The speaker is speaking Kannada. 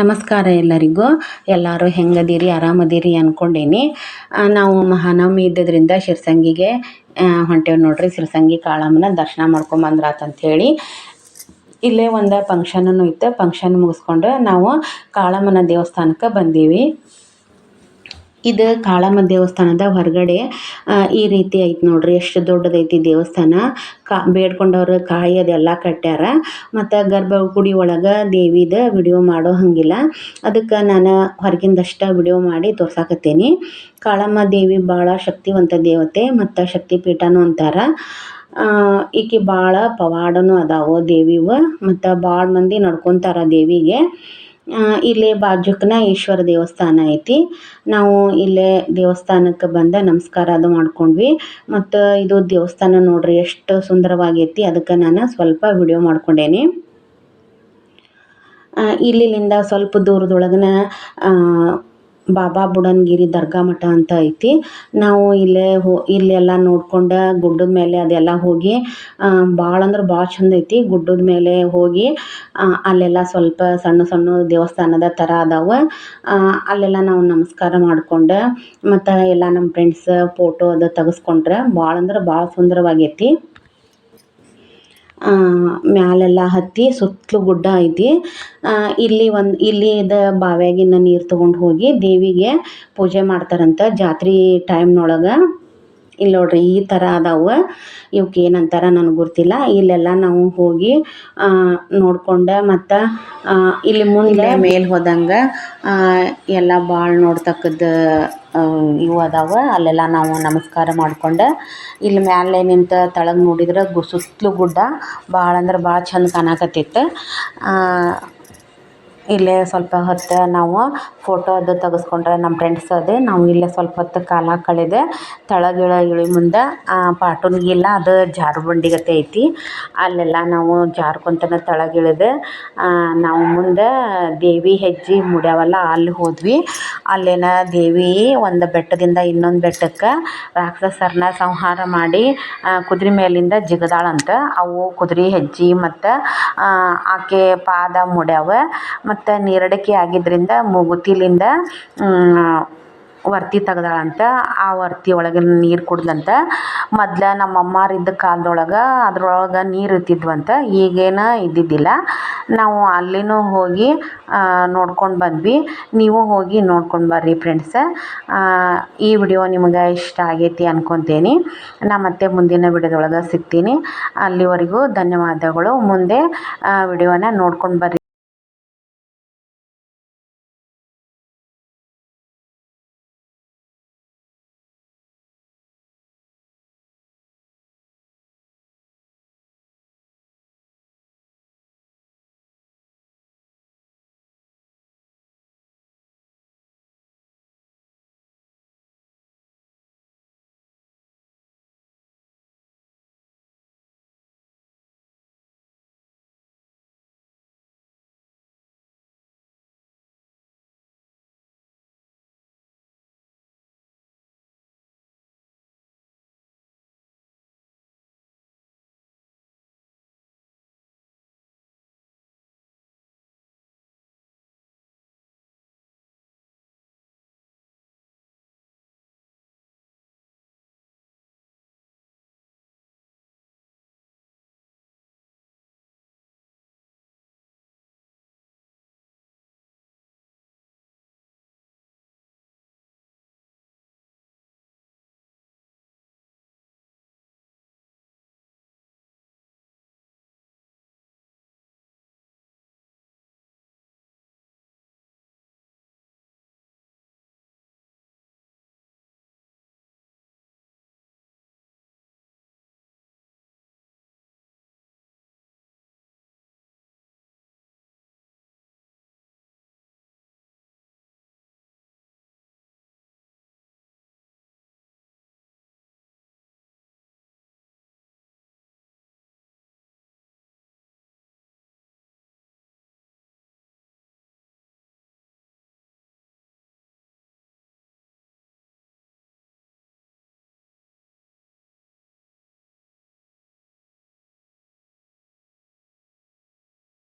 ನಮಸ್ಕಾರ ಎಲ್ಲರಿಗೂ. ಎಲ್ಲರೂ ಹೆಂಗದೀರಿ, ಆರಾಮದೀರಿ ಅಂದ್ಕೊಂಡೇನಿ ನಾವು ಮಹಾನವಮಿ ಇದ್ದದ್ರಿಂದ ಶಿರ್ಸಂಗಿಗೆ ಹೊಂಟೇವಿ ನೋಡ್ರಿ. ಶಿರ್ಸಂಗಿ ಕಾಳಮ್ಮನ ದರ್ಶನ ಮಾಡ್ಕೊಂಬಂದ್ರಾತಂಥೇಳಿ ಇಲ್ಲೇ ಒಂದು ಫಂಕ್ಷನೂ ಇತ್ತು. ಫಂಕ್ಷನ್ ಮುಗಿಸ್ಕೊಂಡು ನಾವು ಕಾಳಮ್ಮನ ದೇವಸ್ಥಾನಕ್ಕೆ ಬಂದೀವಿ. ಇದು ಕಾಳಮ್ಮ ದೇವಸ್ಥಾನದ ಹೊರಗಡೆ ಈ ರೀತಿ ಐತೆ ನೋಡ್ರಿ, ಎಷ್ಟು ದೊಡ್ಡದೈತಿ ದೇವಸ್ಥಾನ. ಕಾ, ಬೇಡ್ಕೊಂಡವ್ರು ಕಾಯಿ ಅದೆಲ್ಲ ಕಟ್ಟ್ಯಾರ ಮತ್ತು ಗರ್ಭಗುಡಿ ಒಳಗೆ ದೇವಿದ ವಿಡಿಯೋ ಮಾಡೋ ಹಂಗಿಲ್ಲ. ಅದಕ್ಕೆ ನಾನು ಹೊರಗಿಂದಷ್ಟ ವಿಡಿಯೋ ಮಾಡಿ ತೋರ್ಸಾಕತ್ತೀನಿ. ಕಾಳಮ್ಮ ದೇವಿ ಭಾಳ ಶಕ್ತಿವಂತ ದೇವತೆ, ಮತ್ತು ಶಕ್ತಿಪೀಠನೂ ಅಂತಾರೆ. ಈಕೆ ಭಾಳ ಪವಾಡನೂ ಅದಾವು ದೇವಿವ, ಮತ್ತು ಭಾಳ ಮಂದಿ ನಡ್ಕೊತಾರೆ ದೇವಿಗೆ. ಇಲ್ಲೇ ಬಾಜುಕನ ಈಶ್ವರ ದೇವಸ್ಥಾನ ಐತಿ. ನಾವು ಇಲ್ಲೇ ದೇವಸ್ಥಾನಕ್ಕೆ ಬಂದ ನಮಸ್ಕಾರ ಅದು ಮಾಡ್ಕೊಂಡ್ವಿ. ಮತ್ತು ಇದು ದೇವಸ್ಥಾನ ನೋಡ್ರಿ ಎಷ್ಟು ಸುಂದರವಾಗೈತಿ, ಅದಕ್ಕೆ ನಾನು ಸ್ವಲ್ಪ ವಿಡಿಯೋ ಮಾಡ್ಕೊಂಡೇನಿ. ಇಲ್ಲಿಂದ ಸ್ವಲ್ಪ ದೂರದೊಳಗನ ಬಾಬಾ ಬುಡನ್ಗಿರಿ ದರ್ಗಾ ಮಠ ಅಂತ ಐತಿ. ನಾವು ಇಲ್ಲೇ ಹೋ, ಇಲ್ಲೆಲ್ಲ ನೋಡ್ಕೊಂಡು ಗುಡ್ಡದ ಮೇಲೆ ಅದೆಲ್ಲ ಹೋಗಿ ಭಾಳ ಅಂದ್ರೆ ಭಾಳ ಚಂದ ಐತಿ. ಗುಡ್ಡದ ಮೇಲೆ ಹೋಗಿ ಅಲ್ಲೆಲ್ಲ ಸ್ವಲ್ಪ ಸಣ್ಣ ಸಣ್ಣ ದೇವಸ್ಥಾನದ ಥರ ಅದಾವೆ. ಅಲ್ಲೆಲ್ಲ ನಾವು ನಮಸ್ಕಾರ ಮಾಡ್ಕೊಂಡು, ಮತ್ತು ಎಲ್ಲ ನಮ್ಮ ಫ್ರೆಂಡ್ಸ್ ಫೋಟೋ ಅದು ತೆಗೆಸ್ಕೊಂಡ್ರೆ ಭಾಳ ಅಂದ್ರೆ ಭಾಳ ಸುಂದರವಾಗೈತಿ. ಮ್ಯಾಲೆಲ್ಲ ಹತ್ತಿ ಸುತ್ತಲೂ ಗುಡ್ಡ ಐತಿ. ಇಲ್ಲಿ ಒಂದು ಇಲ್ಲಿದ ಬಾವ್ಯಾಗಿನ ನೀರು ತೊಗೊಂಡು ಹೋಗಿ ದೇವಿಗೆ ಪೂಜೆ ಮಾಡ್ತಾರಂತೆ ಜಾತ್ರೆ ಟೈಮ್ನೊಳಗೆ ಇಲ್ಲಿ ನೋಡ್ರಿ ಈ ಥರ ಅದಾವೆ. ಇವಕ್ಕೆ ಏನಂತಾರ ನನಗೆ ಗೊತ್ತಿಲ್ಲ. ಇಲ್ಲೆಲ್ಲ ನಾವು ಹೋಗಿ ನೋಡ್ಕೊಂಡು ಮತ್ತು ಇಲ್ಲಿ ಮುಂದೆ ಮೇಲೆ ಹೋದಂಗೆ ಎಲ್ಲ ಭಾಳ ನೋಡ್ತಕ್ಕದ ಇವು ಅದಾವೆ. ಅಲ್ಲೆಲ್ಲ ನಾವು ನಮಸ್ಕಾರ ಮಾಡ್ಕೊಂಡು, ಇಲ್ಲಿ ಮ್ಯಾಲೆ ನಿಂತ ತಳಗೆ ನೋಡಿದ್ರೆ ಗು, ಸುತ್ತಲೂ ಗುಡ್ಡ. ಭಾಳ ಅಂದ್ರೆ ಭಾಳ ಚಂದ ಕಾಣಕತ್ತಿತ್ತು ಇಲ್ಲೇ ಸ್ವಲ್ಪ ಹೊತ್ತು ನಾವು ಫೋಟೋ ಅದು ತೆಗೆಸ್ಕೊಂಡ್ರೆ ನಮ್ಮ ಫ್ರೆಂಡ್ಸ್ ಅದೇ, ನಾವು ಇಲ್ಲೇ ಸ್ವಲ್ಪ ಹೊತ್ತು ಕಾಲ ಕಳೆದೆ ತಳಗಿಳ ಇಳಿ ಮುಂದೆ ಪಾಟೂನ್ಗಿಲ್ಲ ಅದು ಜಾರು ಗತೆ ಐತಿ. ಅಲ್ಲೆಲ್ಲ ನಾವು ಜಾರ್ಕೊಂತನ ತಳಗಿಳಿದೆ. ನಾವು ಮುಂದೆ ದೇವಿ ಹೆಜ್ಜೆ ಮುಡ್ಯಾವಲ್ಲ, ಅಲ್ಲಿ ಹೋದ್ವಿ. ಅಲ್ಲೇನ ದೇವಿ ಒಂದು ಬೆಟ್ಟದಿಂದ ಇನ್ನೊಂದು ಬೆಟ್ಟಕ್ಕೆ ರಾಕ್ಷಸರನ್ನ ಸಂಹಾರ ಮಾಡಿ ಕುದುರೆ ಮೇಲಿಂದ ಜಿಗದಾಳಂತ. ಅವು ಕುದುರೆ ಹೆಜ್ಜೆ ಮತ್ತು ಆಕೆ ಪಾದ ಮುಡ್ಯಾವ. ಮತ್ತು ನೀರಡಿಕೆ ಆಗಿದ್ದರಿಂದ ಮೂಗುತಿಲಿಂದ ವರ್ತಿ ತೆಗ್ದಾಳಂತ, ಆ ವರ್ತಿ ಒಳಗಿನ ನೀರು ಕುಡ್ದಂತ. ಮೊದ್ಲು ಇದ್ದ ಕಾಲದೊಳಗೆ ಅದ್ರೊಳಗೆ ನೀರು ಇರ್ತಿದ್ವಂತ, ಈಗೇನು ಇದ್ದಿದ್ದಿಲ್ಲ. ನಾವು ಅಲ್ಲಿನೂ ಹೋಗಿ ನೋಡ್ಕೊಂಡು ಬಂದ್ವಿ. ನೀವು ಹೋಗಿ ನೋಡ್ಕೊಂಡು ಬರ್ರಿ ಫ್ರೆಂಡ್ಸ್ ಈ ವಿಡಿಯೋ ನಿಮ್ಗೆ ಇಷ್ಟ ಆಗೈತಿ ಅನ್ಕೊತೀನಿ. ನಾ ಮತ್ತೆ ಮುಂದಿನ ವಿಡಿಯೋದೊಳಗೆ ಸಿಗ್ತೀನಿ. ಅಲ್ಲಿವರೆಗೂ ಧನ್ಯವಾದಗಳು. ಮುಂದೆ ವಿಡಿಯೋನ ನೋಡ್ಕೊಂಡು ಬರ್ರಿ.